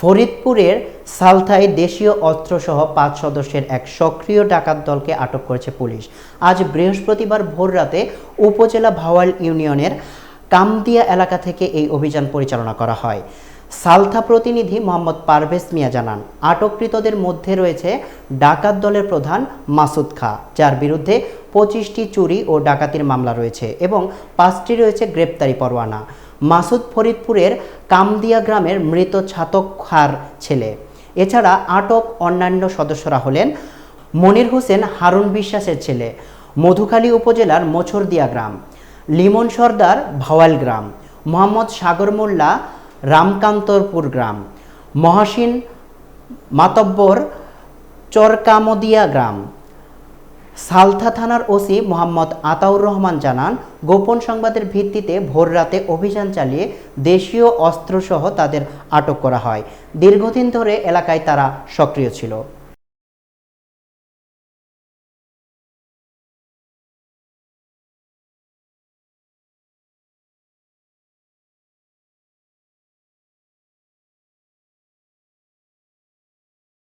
ফরিদপুরের সালথায় দেশীয় অস্ত্রসহ পাঁচ সদস্যের এক সক্রিয় ডাকাত দলকে আটক করেছে পুলিশ। আজ বৃহস্পতিবার ভোররাতে উপজেলা ভাওয়াল ইউনিয়নের কামদিয়া এলাকা থেকে এই অভিযান পরিচালনা করা হয়। সালথা প্রতিনিধি মোহাম্মদ পারভেজ মিয়া জানান, আটককৃতদের মধ্যে রয়েছে ডাকাত দলের প্রধান মাসুদ খা, যার বিরুদ্ধে পঁচিশটি চুরি ও ডাকাতির মামলা রয়েছে এবং পাঁচটি রয়েছে গ্রেপ্তারি পরোয়ানা। মাসুদ ফরিদপুরের কামদিয়া গ্রামের মৃত ছাতক খার ছেলে। এছাড়া আটক অন্যান্য সদস্যরা হলেন মনির হোসেন হারুন বিশ্বাসের ছেলে, মধুখালী উপজেলার মোছরদিয়া গ্রাম, লিমন সর্দার ভাওয়াল গ্রাম, মোহাম্মদ সাগর মোল্লা রামকান্তরপুর গ্রাম, মহাসিন মাতব্বর চরকামদিয়া গ্রাম সালথা থানার ওসি মোহাম্মদ আতাউর রহমান জানান, গোপন সংবাদের ভিত্তিতে ভোররাতে অভিযান চালিয়ে দেশীয় অস্ত্রসহ তাদের আটক করা হয়। দীর্ঘদিন ধরে এলাকায় তারা সক্রিয় ছিল।